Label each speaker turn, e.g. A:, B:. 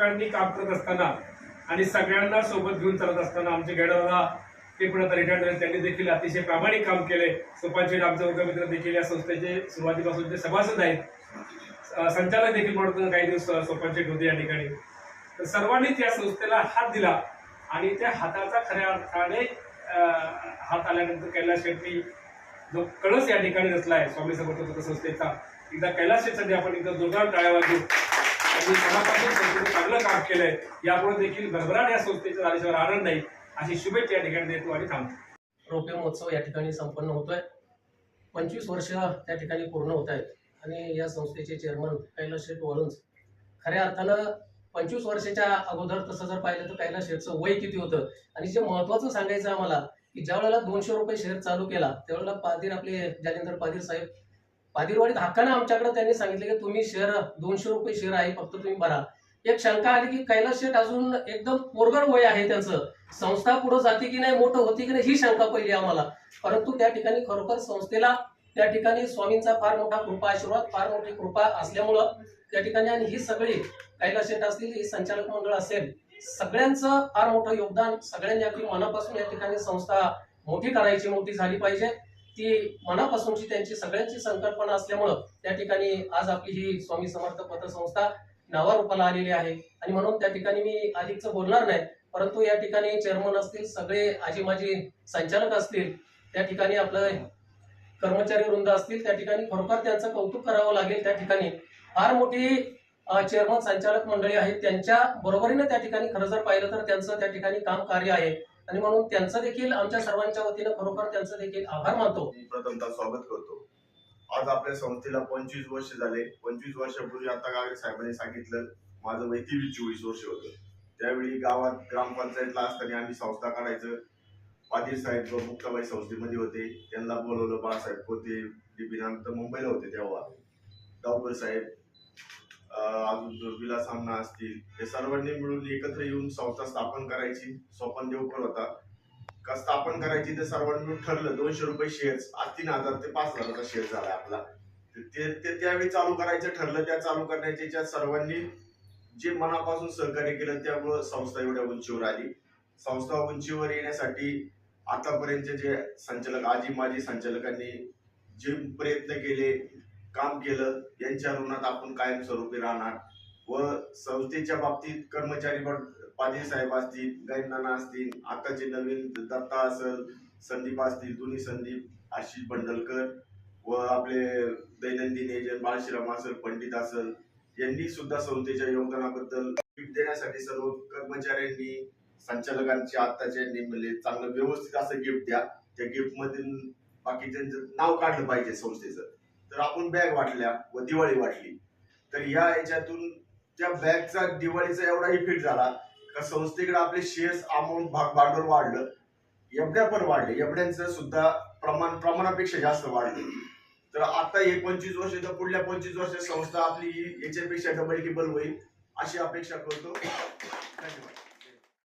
A: लोकांनी काम करत असताना आणि सगळ्यांना सोबत घेऊन चालत असताना आमचे गैडवाला ते पण आता रिटायर्ड झाले. त्यांनी देखील अतिशय प्रामाणिक काम केले. सोपानशेठ आमचे वर्गमित्र देखील या संस्थेचे सुरुवातीपासूनचे सभासद आहेत संचालक देखील म्हणतो काही दिवस सोपानशेठ होते या ठिकाणी. तर सर्वांनीच या संस्थेला हात दिला आणि त्या हाताचा खऱ्या अर्थाने हात आल्यानंतर कैलास शेट्टी जो कळस या ठिकाणी रचलाय स्वामी समर्थ संस्थेचा. एकदा कैलास शेट्टी आपण एकदा जोरदार टाळ्या वाजू आणि मनापासून संस्थेचं चांगलं काम केलंय यापुढे देखील भरभराट या संस्थेच्या झाल्याशिवाय आनंद नाही अशी शुभेच्छा या ठिकाणी देतो आणि थांबतो.
B: रोपे महोत्सव या ठिकाणी संपन्न होतोय. पंचवीस वर्ष त्या ठिकाणी पूर्ण होत आहेत. आणि या संस्थेचे चेअरमन कैलास शेठ वरुंज खऱ्या अर्थानं पंचवीस वर्षाच्या अगोदर तसं जर पाहिलं तर कैलास शेठचं वय किती होतं? आणि जे महत्वाचं सांगायचं आम्हाला की ज्या वेळेला दोनशे रुपये शेअर चालू केला त्यावेळेला पादीर आपले जालिंदर पादीर साहेब पादीरवाडीत हक्कानं आमच्याकडे त्यांनी सांगितलं की तुम्ही शेअर दोनशे रुपये शेअर आहे फक्त तुम्ही भरा. एक शंका आली की कैलास शेठ अजून एकदम पोरगड वय आहे त्यांचं. संस्था पुढे जाते की नाही मोठं होती की नाही ही शंका पहिली आम्हाला. परंतु त्या ठिकाणी खरोखर संस्थेला त्या ठिकाणी स्वामींचा फार मोठा कृपा आशीर्वाद फार मोठी कृपा असल्यामुळं त्या ठिकाणी आणि ही सगळी कैलास शेठ असतील ही संचालक मंडळ असेल सगळ्यांचं फार मोठं योगदान सगळ्यांनी आपली मनापासून या ठिकाणी संस्था मोठी करायची मोठी झाली पाहिजे. ती मनापासूनची त्यांची सगळ्यांची संकल्पना असल्यामुळं त्या ठिकाणी आज आपली ही स्वामी समर्थ पतसंस्था नावारूपाला आलेली आहे. आणि म्हणून त्या ठिकाणी मी अधिकच बोलणार नाही परंतु या ठिकाणी चेअरमन असतील सगळे आजी माझी संचालक असतील त्या ठिकाणी आपलं कर्मचारी वृंद असतील त्या ठिकाणी खरोखर त्यांचं कौतुक करावं लागेल. त्या ठिकाणी फार मोठी चेअरमन संचालक मंडळी आहेत. त्यांच्या बरोबरीनं त्या ठिकाणी खरं जर पाहिलं तर त्यांचं त्या ठिकाणी काम कार्य आहे. आणि म्हणून त्यांचं देखील आमच्या सर्वांच्या वतीनं खरोखर त्यांचं देखील आभार मानतो.
C: मी प्रथमतः स्वागत करतो. आज आपल्या संस्थेला पंचवीस वर्ष झाले. पंचवीस वर्षापूर्वी आता गावे साहेबांनी सांगितलं माझं वय तेवीस चोवीस वर्ष होतं. त्यावेळी गावात ग्रामपंचायतला असताना आम्ही संस्था काढायचं. पाटील साहेब व मुक्ताबाई संस्थेमध्ये होते. त्यांना बोलवलं बाळासाहेब होते डीपी मुंबईला होते तेव्हा. डावकर साहेब अजून विलास सामना असतील हे सर्वांनी मिळून एकत्र येऊन संस्था स्थापन करायची स्वपन देवकर होता. का स्थापन करायची ते सर्वांनी मिळून ठरलं दोनशे रुपये शेअर्स आज तीन हजार ते पाच हजाराचा शेअर झाला आपला. ते ते त्यावेळी चालू करायचं ठरलं त्या चालू करण्याच्या याच्यात सर्वांनी जे मनापासून सहकार्य केलं त्यामुळं संस्था एवढ्या उंचीवर आली. संस्था उंचीवर येण्यासाठी आतापर्यंत जे संचालक आजी माजी संचालकांनी जे प्रयत्न केले काम केलं यांच्या ऋणात आपण कायमस्वरूपी राहणार व संस्थेच्या बाबतीत कर्मचारी पाजे साहेब असतील गैनाना असतील आताचे नवीन दत्ता असेल संदीप असतील दोन्ही संदीप आशिष बंडलकर व आपले दैनंदिन एजंट बाळश्रीराम असेल पंडित असेल यांनी सुद्धा संस्थेच्या योगदानाबद्दल गिफ्ट देण्यासाठी सर्व कर्मचाऱ्यांनी संचालकांची आत्ताच्या म्हणजे चांगलं व्यवस्थित असं गिफ्ट द्या. त्या गिफ्ट मधून बाकीच्यांचं नाव काढलं पाहिजे संस्थेचं. तर आपण बॅग वाटल्या व दिवाळी वाटली तर या याच्यातून त्या बॅगचा दिवाळीचा एवढा इफेक्ट झाला का संस्थेकडे आपले शेअर्स अमाऊंट भाग भांडवल वाढलं. एवढ्या पण वाढले. एवढ्यांचं सुद्धा प्रमाण प्रमाणापेक्षा जास्त वाढले. तर आता हे पंचवीस वर्ष तर पुढल्या पंचवीस वर्ष संस्था आपली याच्यापेक्षा डबल टिबल होईल अशी अपेक्षा करतो. धन्यवाद.